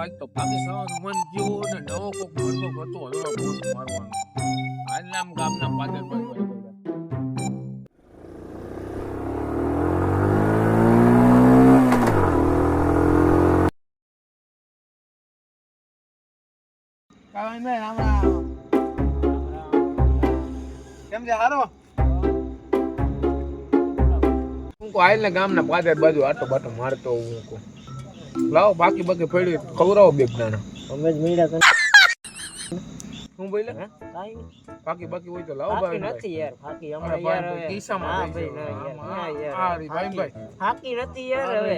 આજ તો પાકિસ્તાન મન જેવો ને નવો કોક મળતો હતો હવે ફોન મારવાનો. હાલ નામ ગામના પાદર પર કાંઈ નહીં, રામ રામ. કેમ છે હારો? હું કો આયલ ને પાદર બાજુ આટો બાટો મારતો હું કો લાવો બાકી બાકી પડ્યું ખવડાવો બે જણાને અમે જ મળ્યા તને હું? બોલે કાઈ બાકી બાકી હોય તો લાવો ભાઈ નથી યાર બાકી અરે યાર કિસ્સામાં ભાઈ ના યાર. આ રી ભાઈ, ફાકી- ફાકી નથી યાર હવે.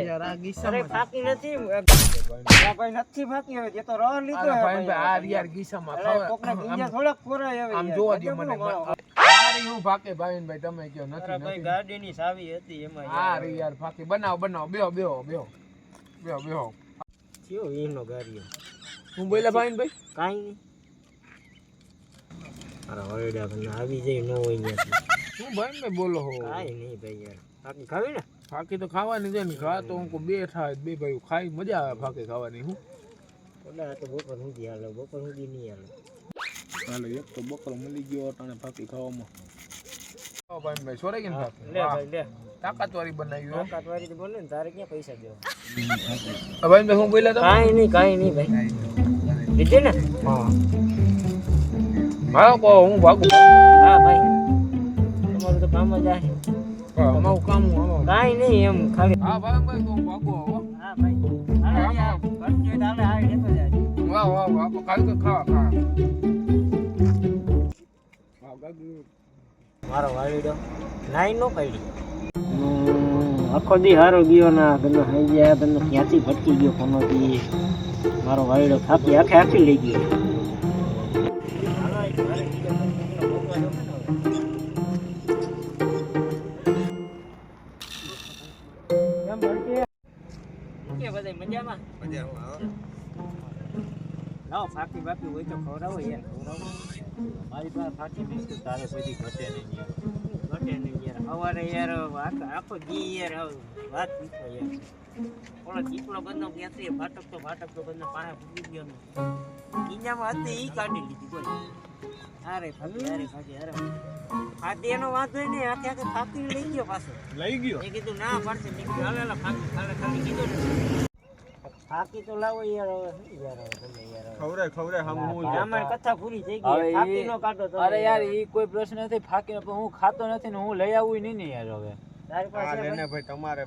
અરે બાકી નથી ભાઈ નથી બાકી હવે જે તો રહ લીધો ભાઈ, ભાઈ ભાઈ, આ યાર કિસ્સામાં કોકને ગીંજા થોડાક ખોરાય હવે આમ જોવા દે મને. હું ભાઈ ભાઈ તમે કયો? નથી ભાઈ ગાડીની ચાવી હતી એમાં આ યાર. રી યાર ફાકી બનાવો બનાવો બેહો બેહો બેહો. બેહો ઈનો ગાડીઓ. હું બોલે ભાઈ ભાઈ? કાંઈ નહીં. અરે વરડા મને આવી જાય ન હોય ત્યાંથી. હું ભાઈ ભાઈ બોલો હો. કાંઈ નહીં ભાઈ યાર. ખાવી ને? ફાકી તો ખાવાની છે ને ખા તો હું બે થાય બે ભાઈ ખાઈ મજા આવે ફાકી ખાવાની હું? ઓલા તો બપોર સુધી હાલો બપોર સુધી નહીં હાલો. ચાલો એક તો બકરો મળી ગયો અટાણે ફાકી ખાવામાં. ભાઈ ભાઈ સોરે કે લે ભાઈ લે. તાકાત વાળી બનાવી હો. તાકાત બોલે ને તારે ક્યાં પૈસા દેવા? ભાઈ ભાઈ હું બોલ્યા તો કાંઈ નહીં કાંઈ નહીં ભાઈ. લીધી ને? હા. હા કહો હું ભાગું. હા ભાઈ. તમારું તો કામ જ આ અમારું કામ હું કાંઈ નહીં એમ ખાલી. હા ભાઈ ભાઈ તો હા ભાઈ. લેતો જાય. વાહ વાહ વાહ. તો ખાવા હા મારો વાળીડો નાઈ નો પડી આખો દી હારો ગયો ના તને થઈ ગયા તને ક્યાંથી ભટકી ગયો કોનોથી મારો વાળીડો થાપી આખે આખી લઈ ગયો. મજામાં? ભટકી? લાવો ફાકી બાકી હોય તો ખવડાવો યાર ખવડાવો. મારી પાસે ફાકી બિસ્કુટ તારે કોઈ ઘટે નહીં યાર. ઘટે નહીં યાર. સવારે યાર આખો દી યાર વાત પૂછો યાર. ઓલો દીપડો બંધો ક્યાંથી ફાટક તો બંધો પાસે ભૂલી ગયો ને. ઈંજામાં હતી ઈ કાઢી લીધી બોલ અરે ભાગી અરે ભાગી અરે ફાટી એનો વાંધો નહીં આખે આખે ફાકી લઈ ગયો પાછો. લઈ ગયો? એ કીધું ના પડશે. નીકળી હાલે ફાકી ખાલી ખાલી કીધું ને. ફાકી તો લાવો યાર યાર હવે તમે યાર ખવરાય ખવરાય હમ હું રામાયણ કથા પૂરી થઈ ગઈ. ફાકી નો કાટો તો અરે યાર ઈ કોઈ પ્રશ્ન નથી ફાકી પણ હું ખાતો નથી ને હું લઈ આવું નહીં ને યાર હવે. તારી પાસે હા ભાઈ? ભાઈ તમારે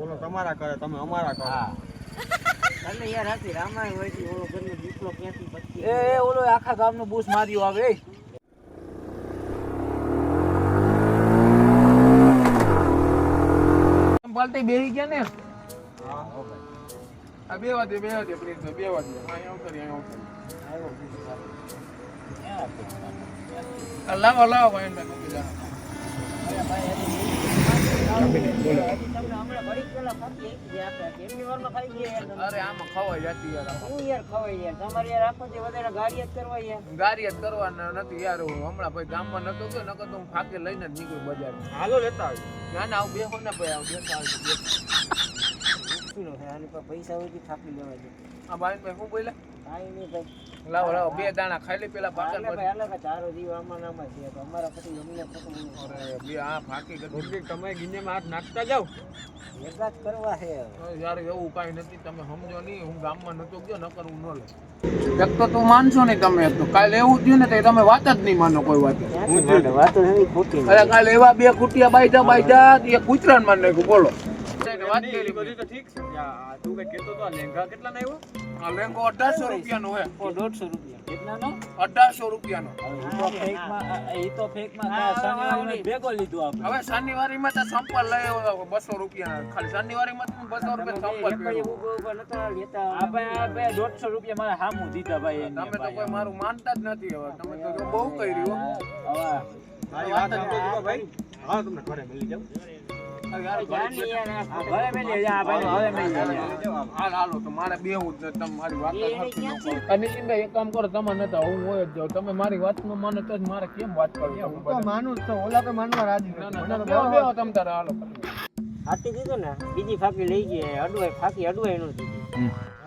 ઓલો તમારા કરે તમે અમારા કરો હા. અને યાર હાથી રામાયણ હોય છે ઓલો ઘરનો દીકરો ક્યાંથી બચી એ એ ઓલો આખા ગામનું બૂસ માર્યું આવે પાલટી બેહી ગયા ને? આ બે વાગે બે વાગે પ્લીઝ બે વાગે અહીંયા ઉતરી અહીંયા ઉતરી લાવો લાવો ભાઈ ભાઈ મૂકી હમણાં ઘડીક પહેલા ફાકી એક જે આપે કેટલી વારમાં ખાઈ ગયા યાર તમે? અરે આમાં ખવાઈ જતી યાર હું યાર ખવાય યાર તમારે યાર આખો દી વધારે ગાડી જ કરવા યાર ગાડી જ કરવાના નથી યાર હમણાં ભાઈ ગામમાં નતો ગયો નકર તો હું ફાકે લઈને જ નીકળ્યું બજાર હાલો લેતા આવ્યો ના ના આવું બેસો ને ભાઈ આવું બેસા આવજો છે આની પાસે પૈસા હોય તો થાકી લેવા દે. આ ભાઈ ભાઈ શું બોલ્યા? કાંઈ નહીં ભાઈ. લાવો લાવો બે દાણા ખાઈ લે પેલા પાકર પર ભાઈ હાલે ભાઈ જીવ આમાં નામાં છે. તો અમારા પછી જમીને પછી અરે બે આ ફાકી ગઈ તમે ગિન્નેમાં હાથ નાખતા જાઓ. ભેગા કરવા છે. યાર એવું કાંઈ નથી. તમે સમજો નહીં હું ગામમાં નતો ગયો ન કરું ન લે એક તો તું માનશો નહીં તમે તો. કાલે એવું થયું ને તો તમે વાત જ નહીં માનો કોઈ વાત. વાત ખોટી અરે કાલે એવા બે કુટિયા બાઈજા બાઈજા એ કુતરાન માન નાખ્યું બોલો. વાત કરી બધી તો ઠીક છે. તું કઈ કેતો તો લેંગા કેટલા આવ્યો? આ લેંગો 1800 રૂપિયાનો હે. ઓ, દોઢસો રૂપિયા. કેટલાનો? 1800 રૂપિયાનો. હવે ઈ તો ફેકમાં ભેગો લીધો આપણે. હવે શનિવારીમાં તો સંપલ લઈ આવ્યો 200 રૂપિયા ખાલી શનિવારીમાં તો 200 રૂપિયા દોઢસો રૂપિયા મારા હામું દીધા ભાઈ તમે તો કોઈ મારું માનતા જ નથી હવે. તમે તો બહુ કર્યું. હવે મારી વાત ભાઈ. હા તમને ઘરે મળી જાવ નીતિનભાઈ કરો નતા હું હોય તમે મારી વાત માનો તો મારે કેમ વાત તમે માનું તો ઓલા માનવા રાજી તમે તારે હાલો હાથી દીધું ને બીજી ફાકી લઈ ગઈ અડવાય ફાકી અડવાય નો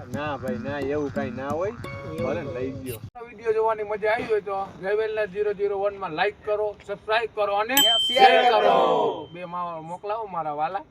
ના ભાઈ, ના, એવું કઈ ના હોય. ભલે લઈ ગયો. વીડિયો જોવાની મજા આવી હોય તો જયવેલના જીરો જીરો વનમાં લાઈક કરો સબસ્ક્રાઇબ કરો અને શેર કરો. બે માં મોકલાવો મારા વાલા.